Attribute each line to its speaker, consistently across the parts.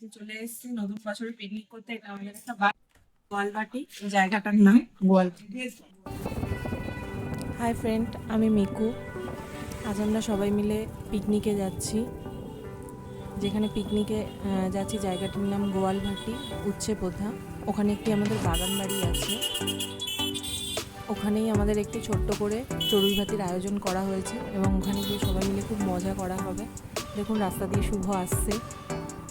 Speaker 1: যে চলে এসেছি, নতুন বছরে পিকনিক করতে। এটা আমাদের একটা গোয়ালবাটি জায়গাটার নাম
Speaker 2: হাই ফ্রেন্ড আমি মিকু। আজ আমরা সবাই মিলে পিকনিকে যাচ্ছি। যেখানে পিকনিকে যাচ্ছি, জায়গাটির নাম গোয়ালভাটি উচ্ছে পোথা। ওখানে একটি আমাদের বাগান বাড়ি আছে। ওখানেই আমাদের একটি ছোট্ট করে চড়ুই ভাতির আয়োজন করা হয়েছে এবং ওখানে গিয়ে সবাই মিলে খুব মজা করা হবে। দেখুন, রাস্তা দিয়ে শুভ আসছে।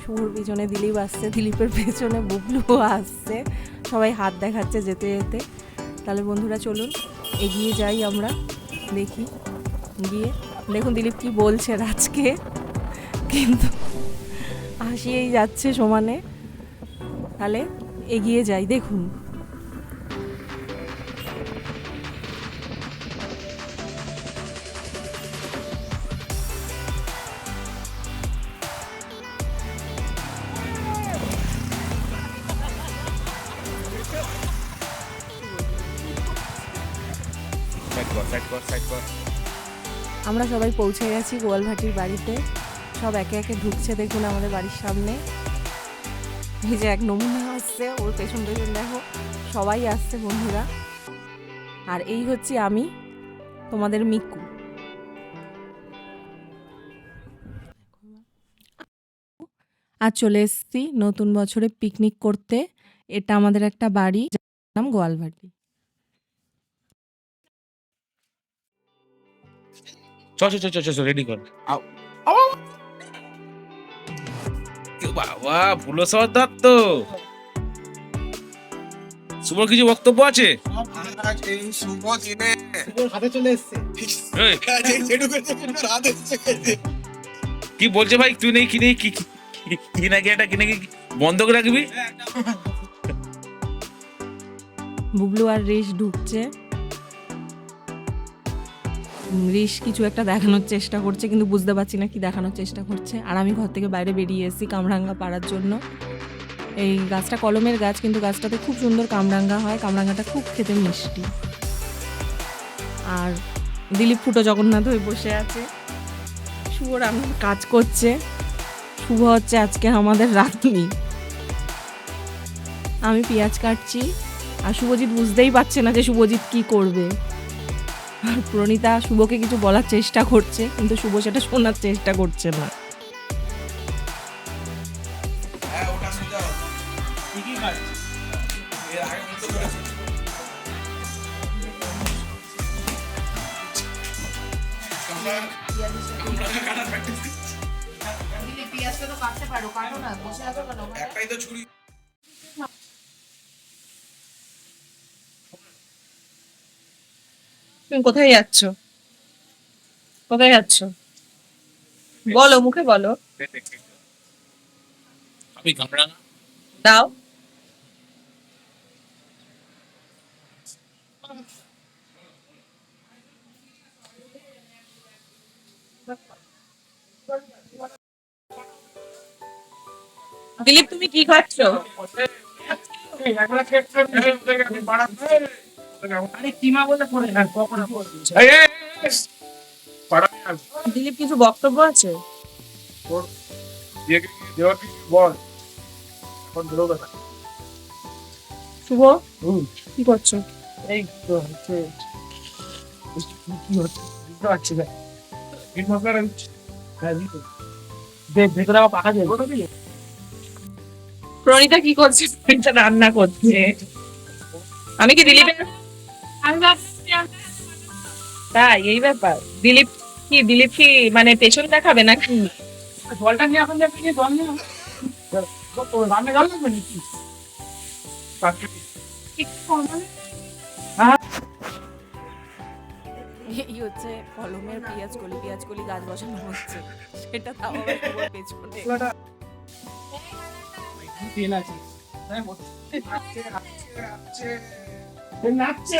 Speaker 2: শুভর পিছনে দিলীপ আসছে, দিলীপের পেছনে বুবলু আসছে। সবাই হাত দেখাচ্ছে যেতে যেতে। তাহলে বন্ধুরা চলুন, এগিয়ে যাই আমরা, দেখি, গিয়ে। দেখুন দিলীপ কি বলছে আজকে। কিন্তু হাসিয়েই যাচ্ছে সমানে। তাহলে এগিয়ে যাই, দেখুন।
Speaker 3: কর সাইড কর
Speaker 2: আমরা সবাই পৌঁছে গেছি গোয়ালভাটির বাড়িতে। সব একে একে ঢুকছে দেখুন আমাদের বাড়ির সামনে। এই যে এক নমুনা আসছে, ওর পেছন পেছন দেখো, সবাই আসছে বন্ধুরা। আর এই হচ্ছে আমি, তোমাদের মিকু। আর চলে এসেছি নতুন বছরে পিকনিক করতে। এটা আমাদের একটা বাড়ি নাম গোয়ালভাটি
Speaker 3: চ চ চ চ চ রেডি কর। আও। বাবা ভুলো সর্দার তো। শুভ কিছু বক্তব্য আছে?
Speaker 4: শুভ দিনে
Speaker 5: হাতে চলে এসছে
Speaker 3: কি বলছে ভাই? তুই নেই কি নেই কি কি- কি নাকি এটা কি নাকি বন্ধক রাখবি?
Speaker 2: বুবলু আর রিশ ঢুকছে। রিশ কিছু একটা দেখানোর চেষ্টা করছে, কিন্তু বুঝতে পারছি না কি দেখানোর চেষ্টা করছে। আর আমি ঘর থেকে বাইরে বেরিয়ে এসেছি কামরাঙ্গা পাড়ার জন্য। এই গাছটা কলমের গাছ, কিন্তু গাছটাতে খুব সুন্দর কামরাঙ্গা হয়। কামরাঙ্গাটা খুব খেতে মিষ্টি। আর দিলীপ ফুটো জগন্নাথ হয়ে বসে আছে। শুভ রান্নার কাজ করছে। শুভ হচ্ছে আজকে আমাদের রাত্রি আমি পেঁয়াজ কাটছি। আর শুভজিৎ বুঝতেই পারছে না যে শুভজিৎ কি করবে। আর প্রণীতা শুভকে কিছু বলার চেষ্টা করছে কিন্তু শুভ সেটা শোনার চেষ্টা করছে না।
Speaker 4: হ্যাঁ একটাই তো ছুরি।
Speaker 1: তুমি কোথায় যাচ্ছ? কোথায় যাচ্ছ? বলো মুখে বলো।
Speaker 3: আমি
Speaker 1: দাও। দিলীপ তুমি কি খাচ্ছ? দিলীপ কিছু বক্তব্য আছে? শুভ? কি করছ?
Speaker 5: এই হ্যাঁ ভেতরে আবার
Speaker 1: প্রণীতা কি করছে? রান্না করছে। আমি কি দিলীপের তাই এই ব্যাপার। দিলীপ কি দিলীপ কি মানে পেছন দেখাবে নাকি?
Speaker 5: জলটা নিয়ে এখন যাবে কি জল নিয়ে রান্না জল লাগবে নাকি?
Speaker 2: এই হচ্ছে কলমের পেঁয়াজ কলি পেঁয়াজ কলি গাছ বসানো হচ্ছে। সেটা তাও পেছনে।
Speaker 5: তেল আছে। হ্যাঁ, নাচছে, নাচছে,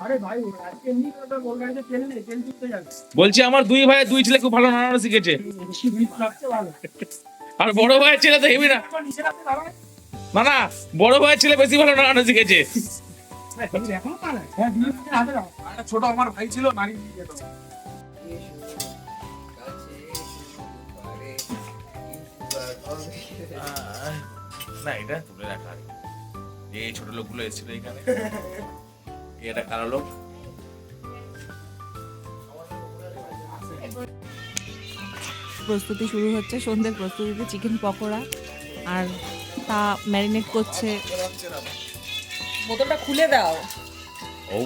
Speaker 3: ভাই বলছি আমার দুই ভাইয়ের দুই ছেলে খুব ভালো নাড়ানো শিখেছে। আর বড় ভাইয়ের ছেলে তো হেবি না। না? না বড় ভাইয়ের ছেলে বেশি ভালো নাড়ানো শিখেছে।
Speaker 5: এখনও পারে হ্যাঁ
Speaker 4: একটা ছোট আমার ভাই ছিল নারী
Speaker 3: না এটা তুলে রাখা। এই ছোট লোকগুলো এসেছিল এখানে। এটা কালো লোক।
Speaker 2: প্রস্তুতি শুরু হচ্ছে সন্ধ্যের প্রস্তুতিতে চিকেন পকোড়া আর তা ম্যারিনেট করছে।
Speaker 1: বোতলটা খুলে দাও।
Speaker 3: ও।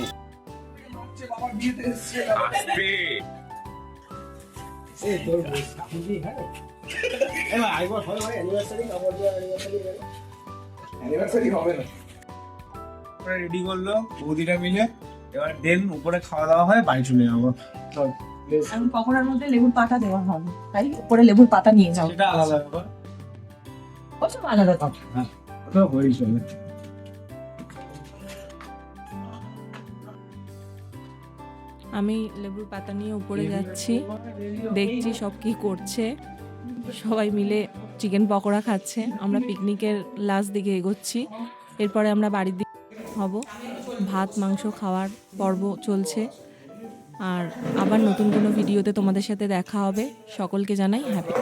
Speaker 5: বুঝি হ্যাঁ। এবার আইবো হয় ভাই অ্যানিভার্সারি দিয়ে অ্যানিভার্সারি
Speaker 4: অ্যানিভার্সারি হবে না।
Speaker 5: রেডি করল বৌদিটা মিলে। এবার দেন উপরে খাওয়া দাওয়া হয় বাড়ি চলে যাব। চল
Speaker 1: পকোড়ার মধ্যে লেবুর পাতা দেওয়া হবে তাই উপরে লেবুর পাতা নিয়ে যাও।
Speaker 5: সেটা আলাদা ব্যাপার।
Speaker 1: ওসব আলাদা তো
Speaker 5: ওটা হয়েই চলে।
Speaker 2: আমি লেবুর পাতা নিয়ে উপরে যাচ্ছি। দেখছি সব কি করছে। সবাই মিলে চিকেন পকোড়া খাচ্ছে। আমরা পিকনিকের লাস্ট দিকে এগোচ্ছি। এরপরে আমরা বাড়ির দিকে হব। ভাত, মাংস খাওয়ার পর্ব চলছে। আর আবার নতুন কোনো ভিডিওতে তোমাদের সাথে দেখা হবে। সকলকে জানাই হ্যাপি